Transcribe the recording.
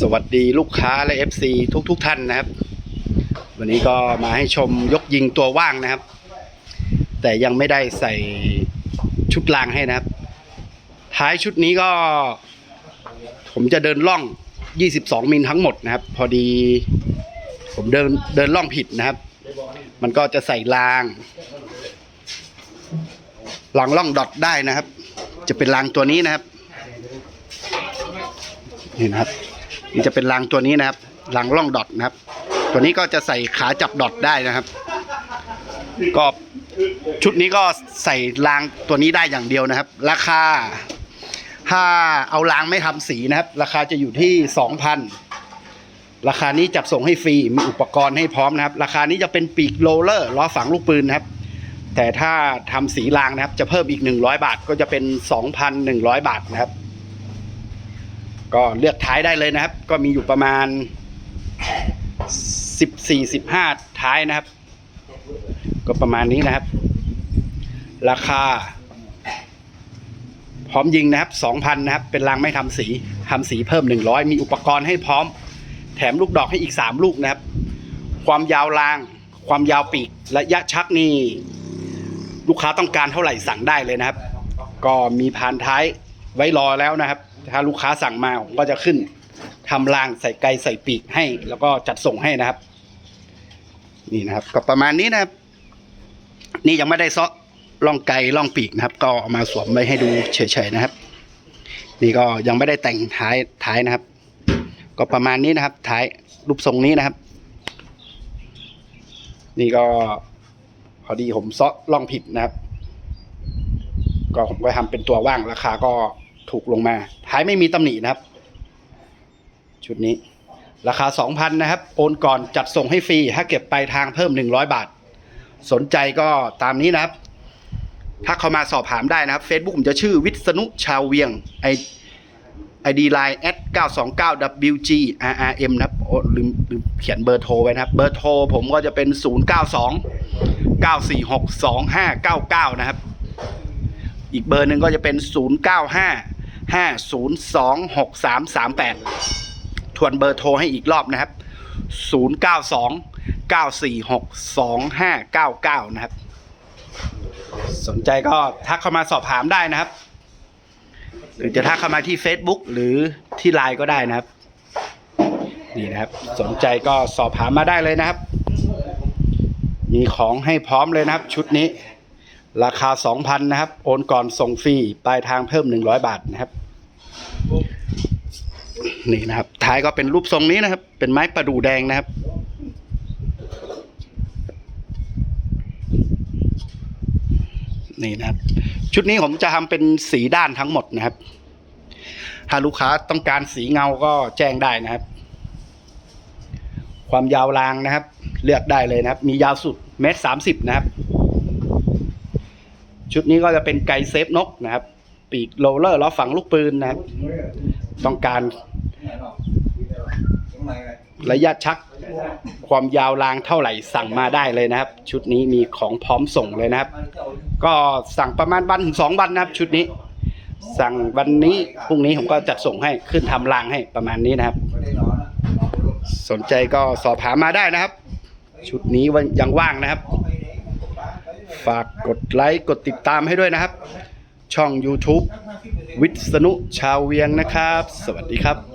สวัสดีลูกค้าและ FC ทุกทุกๆท่านนะครับ วันนี้ก็มาให้ชมยกยิงตัวว่างนะครับ แต่ยังไม่ได้ใส่ชุดรางให้นะครับ ท้ายชุดนี้ก็ ผมจะเดินล่อง 22 มิลทั้งหมดนะครับ พอดี ผมเดินเดินล่องผิดนะครับ มันก็จะใส่รางรางล่องดอทได้นะครับ จะเป็นรางตัวนี้นะครับนี่นะครับ นี่จะเป็นรางตัวนี้นะครับรางล่องดอทนะครับ ตัวนี้ก็จะใส่ขาจับดอทได้นะครับ ก็ชุดนี้ก็ใส่รางตัวนี้ได้อย่างเดียวนะครับ ราคา ถ้าเอารางไม่ทำสีนะครับ ราคาจะอยู่ที่สองพันราคานี้จัดส่งให้ฟรีมีอุปกรณ์ให้พร้อมนะครับ ราคานี้จะเป็นปีกโรลเลอร์ล้อฝังลูกปืนนะครับ แต่ถ้าทำสีรางนะครับ จะเพิ่มอีก 100 บาทก็จะเป็น 2,100 บาทนะครับ ก็เลือกท้ายได้เลยนะครับ ก็มีอยู่ประมาณ 14 15 ท้ายนะครับ ก็ประมาณนี้นะครับ ราคา พร้อมยิงนะครับ 2,000 นะครับ เป็นรางไม่ทำสีทำสีเพิ่ม 100 มีอุปกรณ์ให้พร้อม แถมลูกดอกให้อีก 3 ลูกนะครับ ความยาวราง ความยาวปีก ระยะชักนี่ลูกค้าต้องการเท่าไหร่สั่งได้เลยนะครับ ก็มีพานท้ายไว้รอแล้วนะครับ ถ้าลูกค้าสั่งมาผมก็จะขึ้นทำรางใส่ไกลใส่ปีกให้ แล้วก็จัดส่งให้นะครับ นี่นะครับ ก็ประมาณนี้นะครับ นี่ยังไม่ได้เซาะล่องไกลล่องปีกนะครับ ก็เอามาสวมไว้ให้ดูเฉยๆนะครับ นี่ก็ยังไม่ได้แต่งท้ายท้ายนะครับ ก็ประมาณนี้นะครับ ท้ายรูปทรงนี้นะครับ นี่ก็พอดีผมเซาะล่องผิดนะครับ ก็ผมก็ทำเป็นตัวว่างราคาก็ ถูกลงมาท้ายไม่มีตำหนินะครับ ชุดนี้ ราคา 2,000 นะครับ โอนก่อนจัดส่งให้ฟรี ถ้าเก็บปลายทางเพิ่ม 100 บาท สนใจก็ตามนี้นะครับถ้าเข้ามาสอบถามได้นะครับ Facebook ผมจะชื่อวิษณุชาวเวียงไอไอดีไลน์ at 929 wg rrm นะครับโอ้ลืมลืมเขียนเบอร์โทรไว้นะครับ เบอร์โทรผมก็จะเป็น 092 946 2599 นะครับ อีกเบอร์หนึ่งก็จะเป็น 095 502 6338 ทวนเบอร์โทรให้อีกรอบนะครับ 092 946 2599 นะครับ สนใจก็ทักเข้ามาสอบถามได้นะครับ หรือจะทักเข้ามาที่ Facebook หรือที่ไลน์ก็ได้นะครับ นี่นะครับ สนใจก็สอบถามมาได้เลยนะครับ มีของให้พร้อมเลยนะครับชุดนี้ ราคา 2,000 นะครับ โอนก่อนส่งฟรี ปลายทางเพิ่ม 100 บาทนะครับ นี่นะครับ ท้ายก็เป็นรูปทรงนี้นะครับ เป็นไม้ประดู่แดงนะครับ นี่นะครับ ชุดนี้ผมจะทำเป็นสีด้านทั้งหมดนะครับ ถ้าลูกค้าต้องการสีเงาก็แจ้งได้นะครับ ความยาวรางนะครับ เลือกได้เลยนะครับ มียาวสุดเมตรสามสิบนะครับ ชุดนี้ก็จะเป็นไกเซฟนกนะครับ ปีกโรลเลอร์ล้อฝังลูกปืนนะครับ ต้องการระยะชักความยาวรางเท่าไหร่สั่งมาได้เลยนะครับ ชุดนี้มีของพร้อมส่งเลยนะครับ ก็สั่งประมาณวันถึงสองวันนะครับ ชุดนี้ สั่งวันนี้พรุ่งนี้ผมก็จัดส่งให้ขึ้นทำรางให้ประมาณนี้นะครับ สนใจก็สอบถามมาได้นะครับ ชุดนี้ยังว่างนะครับ ฝากกดไลค์กดติดตามให้ด้วยนะครับ ช่อง YouTube วิษณุชาวเวียงนะครับ สวัสดีครับ